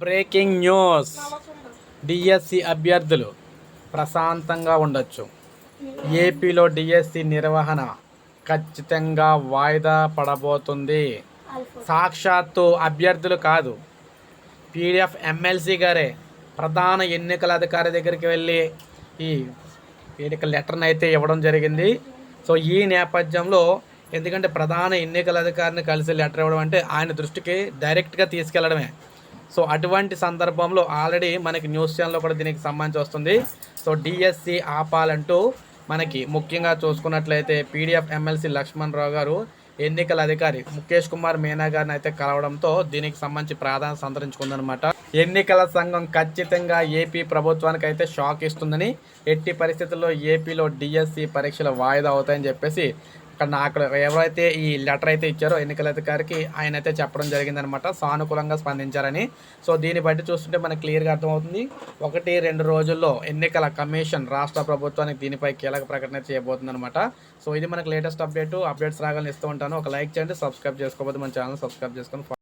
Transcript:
Breaking news. DSC అభ్యర్థులు ప్రశాంతంగా ఉండొచ్చు. ఏపీలో డిఎస్సి నిర్వహణ ఖచ్చితంగా వాయిదా పడబోతుంది. సాక్షాత్తు అభ్యర్థులు కాదు. పీడిఎఫ్ ఎమ్మెల్సీ గారే ప్రధాన ఎన్నికల అధికారి దగ్గరికి వెళ్ళి ఈ ఎన్నికల లెటర్ని అయితే ఇవ్వడం జరిగింది. సో ఈ నేపథ్యంలో ఎందుకంటే ప్రధాన ఎన్నికల అధికారిని కలిసి లెటర్ ఇవ్వడం అంటే ఆయన దృష్టికి డైరెక్ట్గా తీసుకెళ్ళడమే. సో అటువంటి సందర్భంలో ఆల్రెడీ మనకి న్యూస్ ఛానల్లో కూడా దీనికి సంబంధించి వస్తుంది. సో డిఎస్సి ఆపాలంటూ మనకి ముఖ్యంగా చూసుకున్నట్లయితే పీడిఎఫ్ ఎమ్మెల్సీ లక్ష్మణ్ రావు గారు ఎన్నికల అధికారి ముఖేష్ కుమార్ మీనా గారిని అయితే కలవడంతో దీనికి సంబంధించి ప్రాధాన్యత సంతరించుకుందనమాట ఎన్నికల సంఘం ఖచ్చితంగా ఏపీ ప్రభుత్వానికి అయితే షాక్ ఇస్తుందని ఎట్టి పరిస్థితుల్లో ఏపీలో డిఎస్సి పరీక్షలు వాయిదా అవుతాయని చెప్పేసి అక్కడ నాకు ఎవరైతే ఈ లెటర్ అయితే ఇచ్చారో ఎన్నికల అధికారికి ఆయన అయితే చెప్పడం జరిగిందనమాట. సానుకూలంగా స్పందించారని. సో దీన్ని బట్టి చూస్తుంటే మనకు క్లియర్గా అర్థమవుతుంది. ఒకటి రెండు రోజుల్లో ఎన్నికల కమిషన్ రాష్ట్ర ప్రభుత్వానికి దీనిపై కీలక ప్రకటన చేయబోతుంది అనమాట సో ఇది మనకు లేటెస్ట్ అప్డేట్. అప్డేట్స్ రాగానే ఇస్తూ ఉంటాను. ఒక లైక్ చేయండి సబ్స్క్రైబ్ చేసుకోకపోతే మన ఛానల్ సబ్స్క్రైబ్ చేసుకొని